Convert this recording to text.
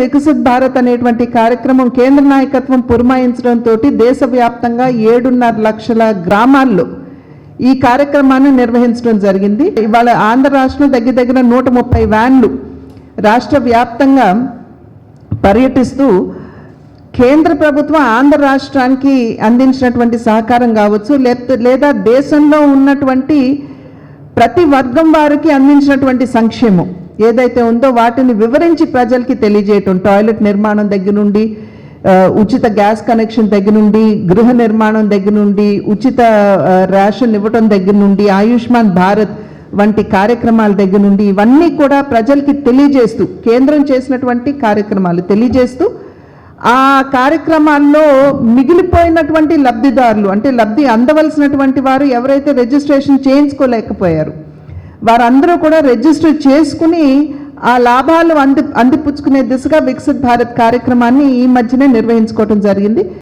వికసిత్ భారత్ అనేటువంటి కార్యక్రమం కేంద్ర నాయకత్వం పురమాయించడంతో దేశవ్యాప్తంగా ఏడున్నర లక్షల గ్రామాల్లో ఈ కార్యక్రమాన్ని నిర్వహించడం జరిగింది. ఇవాళ ఆంధ్ర రాష్ట్రం దగ్గర దగ్గర నూట ముప్పై వ్యాన్లు రాష్ట్ర వ్యాప్తంగా పర్యటిస్తూ కేంద్ర ప్రభుత్వం ఆంధ్ర రాష్ట్రానికి అందించినటువంటి సహకారం కావచ్చు లేకపోతే లేదా దేశంలో ఉన్నటువంటి ప్రతి వర్గం వారికి అందించినటువంటి సంక్షేమం. ఏదైతే ఉందో వాటిని వివరించి ప్రజలకి తెలియజేయటం. టాయిలెట్ నిర్మాణం దగ్గర నుండి ఉచిత గ్యాస్ కనెక్షన్ దగ్గర నుండి గృహ నిర్మాణం దగ్గర నుండి ఉచిత రేషన్ ఇవ్వటం దగ్గర నుండి ఆయుష్మాన్ భారత్ వంటి కార్యక్రమాల దగ్గర నుండి ఇవన్నీ కూడా ప్రజలకి తెలియజేస్తూ కేంద్రం చేసినటువంటి కార్యక్రమాలు తెలియజేస్తూ ఆ కార్యక్రమాల్లో మిగిలిపోయినటువంటి లబ్ధిదారులు అంటే లబ్ధి అందవలసినటువంటి వారు ఎవరైతే రిజిస్ట్రేషన్ చేయించుకోలేకపోయారు వారందరూ కూడా రిజిస్టర్ చేసుకుని ఆ లాభాలు అంది అందిపుచ్చుకునే దిశగా వికసిత్ భారత్ కార్యక్రమాన్ని ఈ మధ్యనే నిర్వహించుకోవటం జరిగింది.